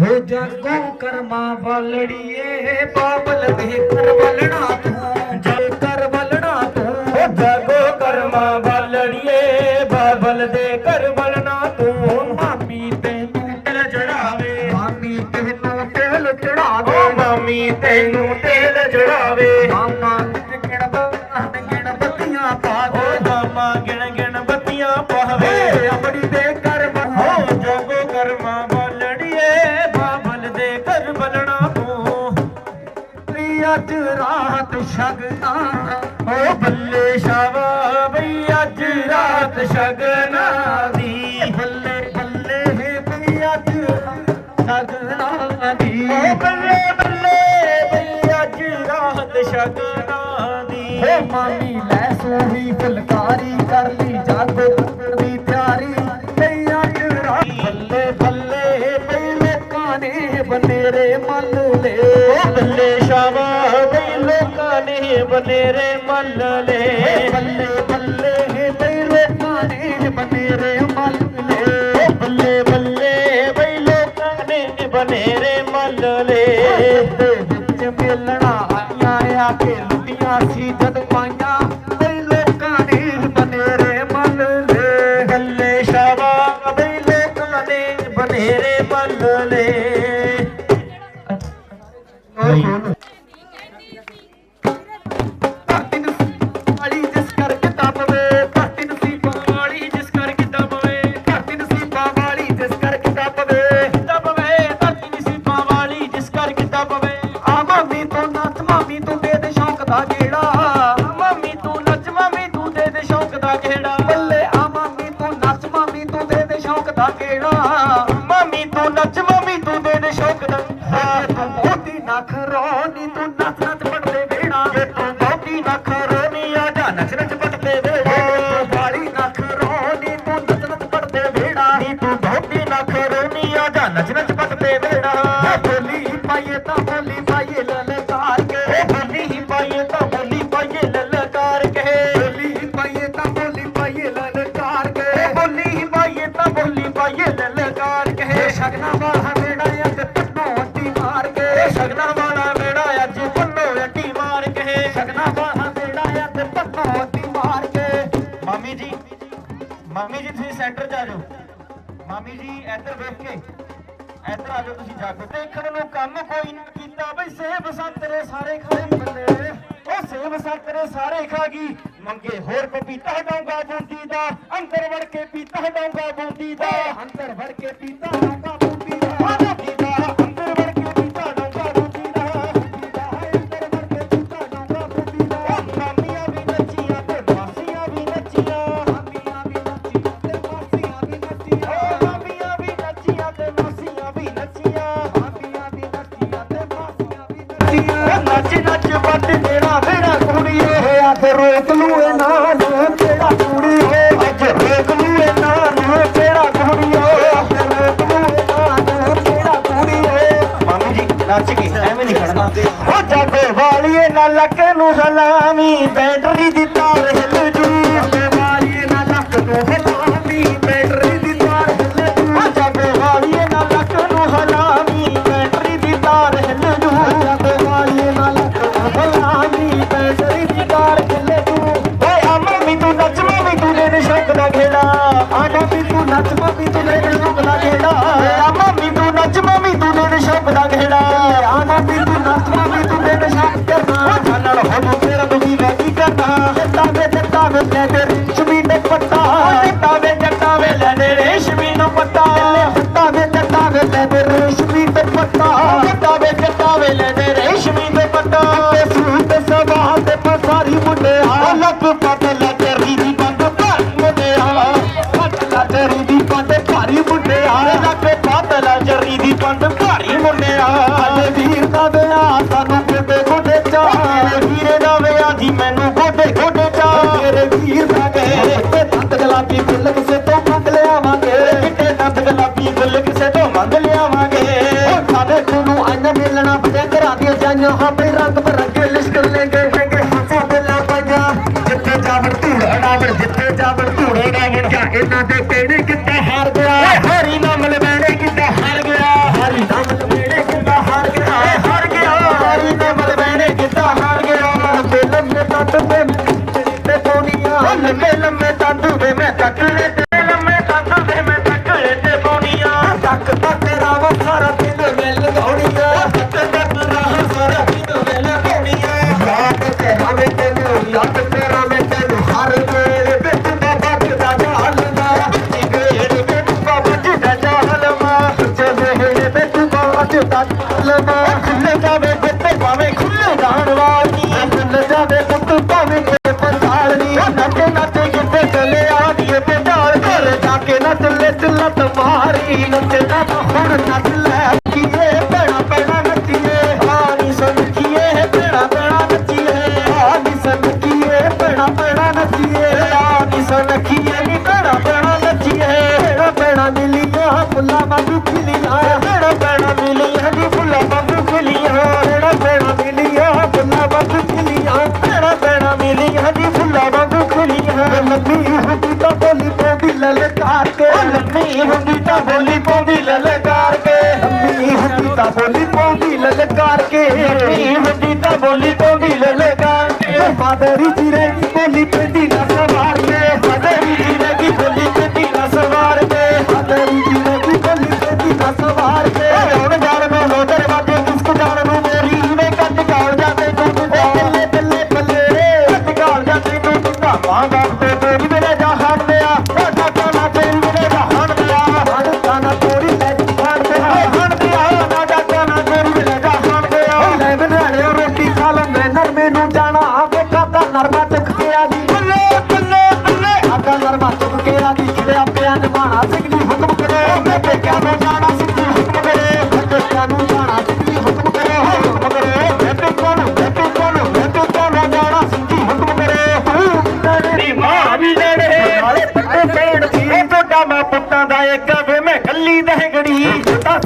ਹੋ ਜਾਗੋ ਕਰਮਾ ਵਾਲੜੀਏ ਬਾਬਲ ਦੇ ਕਰ ਵਲਣਾ ਤੂੰ। ਜਲ ਕਰ ਵਲਣਾ ਤੂੰ। ਓ ਜਾਗੋ ਕਰਮਾ ਬਾਲੜੀਏ ਬਾਬਲ ਦੇ ਕਰ ਬਲਣਾ ਤੂੰ। ਮਾਮੀ ਤੈਨੂੰ ਤੇਲ ਚੜਾਵੇ ਮਾਮੀ ਤੈਨੂੰ ਤੇਲ ਚੜਾ ਦੇ ਓ ਮਾਮੀ ਤੈਨੂੰ ਤੇਲ ਚੜਾਵੇ ਮਾਮਾ ਅੱਜ ਰਾਤ ਸ਼ਗਨਾ ਓ ਬੱਲੇ ਸ਼ਾਵਾ ਬਈ, ਅੱਜ ਰਾਤ ਸ਼ਗਨਾ ਦੀ ਬੱਲੇ ਬੱਲੇ ਹੈ ਬਈ, ਅੱਜ ਸ਼ਗਨਾ ਦੀ ਓ ਬੱਲੇ ਬੱਲੇ ਬਈ, ਅੱਜ ਰਾਤ ਸ਼ਗਨਾ ਦੀ ਓ ਮਾਮੀ, ਲੈ ਸੋਹੀ ਫੁਲਕਾਰੀ ਕਰ ਲਈ ਜਾਗੋ ਪੁੱਤਰ ਦੀ ਤਿਆਰੀ। ਬਨੇਰੇ ਮੱਲ ਲੇ। ਬੱਲੇ ਸ਼ਾਵਾ ਬਈ ਲੋਕਾਂ ਨੇ ਬਨੇਰੇ ਮੱਲ ਲੇ। ਬੱਲੇ ਬੱਲੇ ਹੈ ਬਈ ਲੋਕਾਂ ਨੇ ਬਨੇਰੇ ਮੱਲ ਲੇ। ਬੱਲੇ ਬੱਲੇ ਬਈ ਲੋਕਾਂ ਨੇ ਬਨੇਰੇ ਮੱਲ ਲੇ। ਦੇ ਵਿੱਚ ਮਿਲਣਾ ਆਈਆਂ ਆ ਕੇ ਲੁੱਟੀਆਂ ਸੀ ਦਾ ਗੇੜਾ ਮਾਮੀ ਤੂੰ ਨੱਚ, ਮਾਮੀ ਤੂੰ ਦੇ ਦੇ ਸ਼ੌਕ ਦਾ। ਤੂੰ ਬਹੁਤੀ ਨਖ ਰੋਣੀ, ਤੂੰ ਨੱਚ ਨੱਚ ਪੜਦੇ ਵੇੜਾ। ਜੇ ਤੂੰ ਬਹੁਤੀ ਨੱਖ ਰੋਣੀ, ਆ ਜਾ ਨੱਚ ਨੱਚ ਪਟਦੇ ਵੇ ਤੂੰ ਬਾਲੀ ਨਖ ਰੋਣੀ, ਤੂੰ ਨੱਚ ਨੱਚ ਪੜਦੇ ਵੇੜਾ। ਨੀ ਤੂੰ ਬਹੁਤੀ ਨੱਖ ਰੋਣੀ, ਆ ਜਾ ਨੱਚ ਨੱਚ ਪਟਦੇ ਲਲਕਾਰ ਕੇ ਸ਼ਗਨਾ ਵਾਲਾ ਮੇੜਾ ਅੱਜ ਪੱਟੋ ਅੱਡੀ ਮਾਰ ਕੇ। ਸ਼ਗਨਾਂ ਵਾਲਾ ਮੇੜਾ ਅੱਜ ਪੰਨੋ ਅੱਟੀ ਮਾਰ ਕੇ। ਸ਼ਗਨਾ ਵਾਲਾ ਮੇੜਾ ਅੱਜ ਪੱਟੋ ਅੱਡੀ ਮਾਰ ਕੇ। ਮਾਮੀ ਜੀ ਮਾਮੀ ਜੀ ਤੁਸੀਂ ਸੈਂਟਰ 'ਚ ਆ ਜਾਓ। ਮਾਮੀ ਜੀ ਇੱਧਰ ਵੇਖ ਕੇ। ਇੱਧਰ ਆ ਜਾਓ ਤੁਸੀਂ ਜਾਗੋ ਦੇਖਣ ਨੂੰ ਕੰਮ ਕੋਈ ਨਾ ਕੀਤਾ ਬਈ। ਸੇਬ ਸੰਤਰੇ ਸਾਰੇ ਖਾ ਗਈ ਬੰਦੇ। ਉਹ ਸੇਬ ਸੰਤਰੇ ਸਾਰੇ ਖਾ ਗਈ। ਮੰਗੇ ਹੋਰ ਪਪੀਤਾ ਡੋਂਗਾ ਬੂੰਦੀ ਦਾ, ਅੰਦਰ ਵੜ ਕੇ ਪੀਤਾ ਡੋਂਗਾ ਬੂੰਦੀ ਦਾ। ਅੰਦਰ ਵੜ ਕੇ ਪੀਤਾ ਹੋਗਾ ਬੂੰਦੀ ਦਾ ਆ ਬੂੰਦੀ ਅੰਦਰ ਵੜ ਕੇ ਪੀਤਾ ਡੋਂਗਾ ਬੂੰਦੀ ਦਾ। ਅੰਦਰ ਵੜ ਕੇ ਪੀਤਾ ਹੋਗਾ ਬੂੰਦੀ ਦਾ। ਮਾਮੀਆਂ ਵੀ ਨੱਚੀਆਂ ਤੇ ਮਾਸੀਆਂ ਵੀ ਨੱਚੀਆਂ। ਮਾਮੀਆਂ ਵੀ ਨੱਚੀਆਂ ਤੇ ਮਾਸੀਆਂ ਵੀ ਨੱਚੀਆਂ। ਮਾਮੀਆਂ ਵੀ ਨੱਚੀਆਂ ਤੇ ਮਾਸੀਆਂ ਵੀ ਨੱਚੀਆਂ। ਮਾਮੀਆਂ ਵੀ ਨੱਚੀਆਂ ਤੇ ਮਾਸੀਆਂ ਵੀ ਨੱਚੀਆਂ। ਨੱਚ ਨੱਚ ਵੱਟ ਰੋਕ ਲੂ ਇਹਨਾਂ ਨੂੰ ਤੇਰਾ ਕੁੜੀ ਹੋ ਅੱਜ ਰੋਕ ਲੂ ਇਹਨਾਂ ਨੂੰ ਤੇਰਾ ਕੁੜੀਓ ਅੱਜ ਰੋਕ ਲੂ ਇਹਨਾਂ ਨੂੰ ਤੇਰਾ ਕੁੜੀ ਹੋ ਮਾਮੀ ਜੀ, ਨੱਚ ਕੇ ਐਵੇਂ ਨਹੀਂ ਖੜਨਾ। ਓ ਜਾਗੋ ਵਾਲੀਏ ਨਾ ਲੱਕ ਨੂੰ ਸਲਾਮੀ, ਬੈਟਰੀ ਦੀ ਤਾਰ ਹਿੱਲ ਜੂ ਵਾਲੀਏ ਨਾ ਲੱਕ ਤੋਂ Gracias. que tá ser tão ਲੰਮੀ ਹੁੰਦੀ ਤਾਂ ਬੋਲੀ ਪਾਉਂਦੀ ਲਲਕਾਰ ਕੇ। ਲੰਮੀ ਹੁੰਦੀ ਤਾਂ ਬੋਲੀ ਪਾਉਂਦੀ ਲਲਕਾਰ ਕੇ। ਲੰਮੀ ਹੁੰਦੀ ਤਾਂ ਬੋਲੀ ਪਾਉਂਦੀ ਲਲਕਾਰ ਕੇ ਲੰਮੀ ਹੁੰਦੀ ਤਾਂ ਬੋਲੀ ਪਾਉਂਦੀ ਲਲਕਾਰ ਕੇ ਮਾਦਰੀ ਜੀ ਪੇਕਿਆਂ ਦੀ ਕਿਤੇ ਆਪਿਆਂ ਨਿਭਾਣਾ ਸਿੰਘ ਦੀ ਹੁਕਮ ਕਰੇ। ਆਪਣੇ ਪੇਕਿਆਂ ਨੂੰ ਜਾਣਾ ਸਿੰਘ ਦੀ ਹੁਕਮ ਕਰੇ। ਆਪਣੇ ਪੇਕਿਆਂ ਨੂੰ ਜਾਣਾ ਸਿੰਘ ਦੀ ਹੁਕਮ ਕਰੇ। ਹੁਕਮ ਕਰੇ। ਬੇਟੇ ਕੋਲ ਬੇਟੇ ਕੋਲ ਬੇਟੇ ਕੋਲ ਜਾਣਾ ਸਿੰਘ ਦੀ ਹੁਕਮ ਕਰੇ। ਤੂੰ ਤੇਰੀ ਮਾਂ ਵੀ ਜਾਣੇ। ਨਾਲੇ ਪੱਟੇ ਪੇੜ ਦੀ ਟੋਟਾ ਮੈਂ ਪੁੱਤਾਂ ਦਾ ਇੱਕ ਵੇ ਮੈਂ ਕੱਲੀ ਦਹਗੜੀ ਛੋਟਾ